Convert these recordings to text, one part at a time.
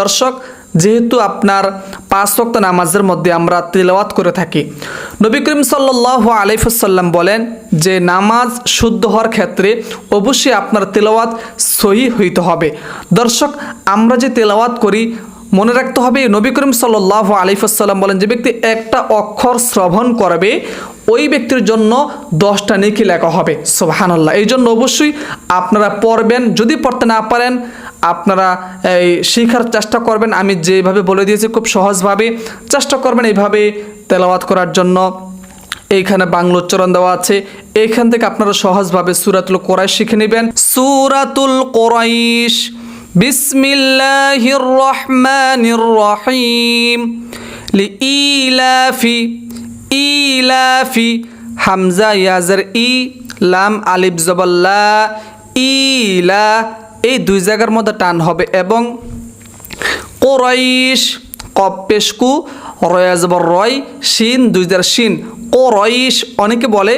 দর্শক, যেহেতু আপনার পাঁচ রক্ত নামাজের মধ্যে আমরা তেলাওয়াত করে থাকি, নবী করিম সাল্লাহ আলিফুসাল্লাম বলেন যে নামাজ শুদ্ধ হওয়ার ক্ষেত্রে অবশ্যই আপনার তেলাওয়াত সহি হইতে হবে। দর্শক, আমরা যে তেলাওয়াত করি মনে রাখতে হবে, নবী করিম সাল্লাহ আলিফুসাল্লাম বলেন, যে ব্যক্তি একটা অক্ষর শ্রবণ করবে, ওই ব্যক্তির জন্য দশটা নেকি লেখা হবে। সোহানাল্লাহ এই জন্য অবশ্যই আপনারা পড়বেন, যদি পড়তে না পারেন, আপনারা এই শেখার চেষ্টা করবেন। আমি যেভাবে বলে দিয়েছি খুব সহজভাবে চেষ্টা করবেন এইভাবে তেলাওয়াত করার জন্য। এইখানে বাংলা উচ্চারণ দেওয়া আছে। এইখান থেকে আপনারা সহজভাবে সুরাতুল কোরাইশ শিখে নেবেন। সুরাতুল কোরাইশ। বিসমিল্লাহির রহমানির রহিম লিইলাফি, ইলাফি, হামজা, ইয়াজার ই, লাম, আলিফ জবাল্লা ইলা এই দুই জায়গার মধ্যে টান হবে এবং কোরাইশ কপ পেশকু রয়াজবর রয়, শিন দুই জার শিন। কোরাইশ অনেকে বলে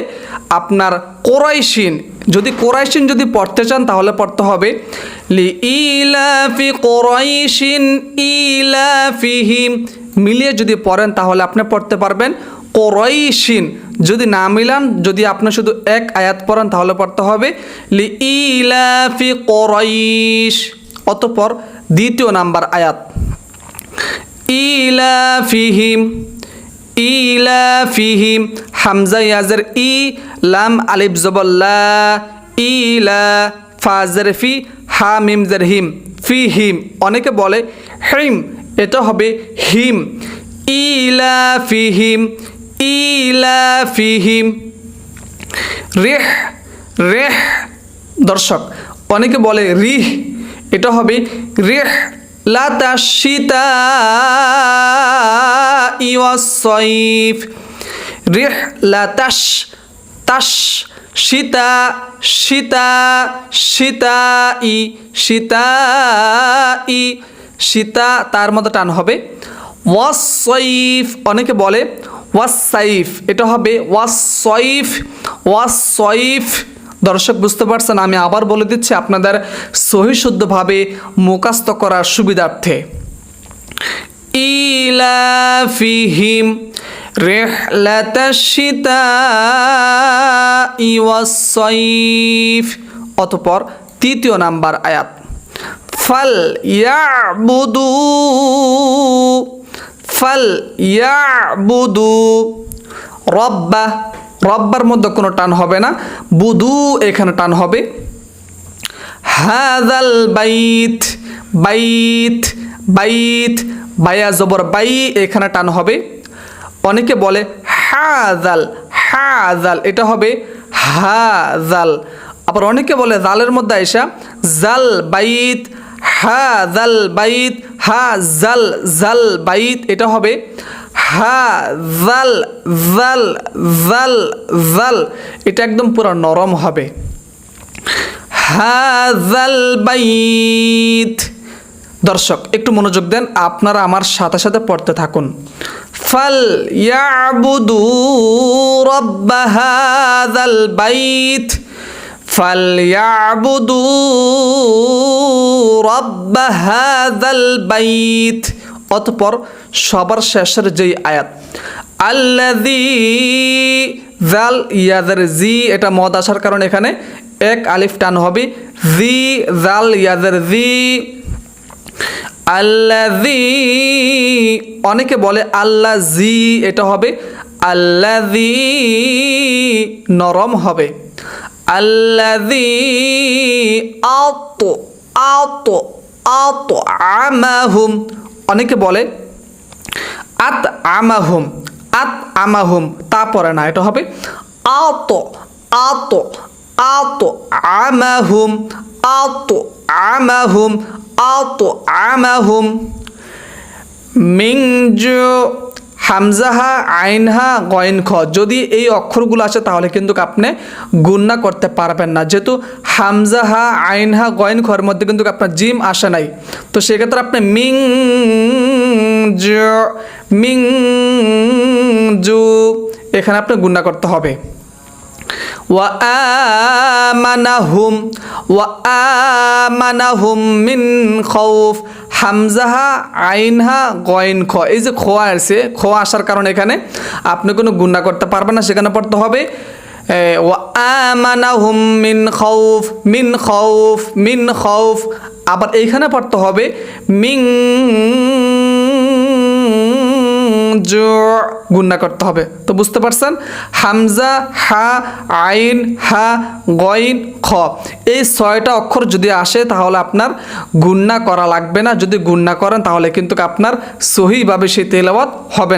আপনার কোরাইশিন। যদি কোরাইশিন যদি পড়তে চান তাহলে পড়তে হবে। লি ইলাফি কোরাইশিন ইলাফিহিম মিলিয়ে যদি পড়েন তাহলে আপনি পড়তে পারবেন। কোরাইশিন যদি না মিলান, যদি আপনি শুধু এক আয়াত পড়েন তাহলে পড়তে হবে। লি ইলাফি কোরাইশ অতপর দ্বিতীয় নাম্বার আয়াত। ইলাফিহিম ইলাফিহিম হামজা ইয়াজের ই, লাম আলিফ জবল্লা ইলা ফাজের ফি হা, মিম, জের, হিম, ফি, হিম। অনেকে বলে, হিম, এটা হবে হিম। ইলাফিহিম ইলাফিহিম রেহ রেহ, দর্শক, অনেকে বলে, রিহ, এটা হবে রেহ লাতাশিতা ইওয়াসইফ রেহ লাতাশ তাশ সীতা সীতা সীতা ই সীতা ই, সীতা তার মধ্যে টান হবে। ওয়াসইফ অনেকে বলে ওয়াসাইফ এটা হবে ওয়াসইফ ওয়াসইফ দর্শক বুঝতে পারছেন, আমি আবার বলে দিচ্ছি আপনাদের সহিশুদ্ধভাবে মুখাস্ত করার সুবিধার্থে। ইলাফিহিম অতপর তৃতীয় নাম্বার আয়াত। ফল ইয়াবুদু ফল ইয়াবুদু রব্বা রব্বার মধ্যে কোনো টান হবে না। বুদু এখানে টান হবে। হাদাল বাইত বাইত বাইত বায়া জবর বাই এখানে টান হবে। অনেকে বলে হাজাল হাজাল এটা হবে হাজাল আবার অনেকে বলে, জালের মধ্যে আইসা, জাল বাইত হা জাল বাইত হা জাল জাল বাইত, এটা হবে হা জাল জাল জাল জাল এটা একদম পুরো নরম হবে। হাজাল বাইত। দর্শক, একটু মনোযোগ দেন, আপনারা আমার সাথে সাথে পড়তে থাকুন। ফাল ইয়াবুদু রব্ব হাযাল বাইত। ইয়াবুদু রব্ব হাযাল বাইত। অতঃপর সবার শেষের যেই আয়াত, আল্লাযী জাল ইয়াদের জি, এটা মদ আসার কারণে এখানে এক আলিফ টান হবে। জি জাল ইয়াদের জি আল্লাজি অনেকে বলে আল্লাহ জি এটা হবে আল্লাজি নরম হবে। আল্লাজি আত আত আত আমাহুম, অনেকে বলে আত আমাহুম আত আমাহুম, তা পরে না, এটা হবে আত আত আত আমাহুম আত আমাহুম আত আমাহুম মিংজু হামজাহা আইনহা গয়েন খ যদি এই অক্ষরগুলো আসে, তাহলে কিন্তু আপনি গুন্না করতে পারবেন না। যেহেতু হামজাহা আইনহা গয়েন খর মধ্যে কিন্তু আপনার জিম আসে নাই। তো সেক্ষেত্রে আপনি মিং মিং জু এখানে আপনি গুন্না করতে হবে। ওয়া আমানাহুম মিন খৌফ হামজাহা, আইনহা, গয়েন খ। এই যে খোয়া আসছে খোয়া আসার কারণে এখানে। আপনি কোনো গুণা করতে পারবেন না, সেখানে পড়তে হবে আমানাহুম মিন খৌফ মিন খৌফ মিন খৌফ আবার এইখানে পড়তে হবে মিং গুন্না করতে হবে। তো বুঝতে পারছেন? হামজা, হা, আইন, হা, গইন, খ। এই ছয়টা অক্ষর যদি আসে তাহলে আপনার গুন্না করা লাগবে না। যদি গুন্না করেন তাহলে কিন্তু আপনার সহিভাবে সেই তেলাওয়াত হবে না।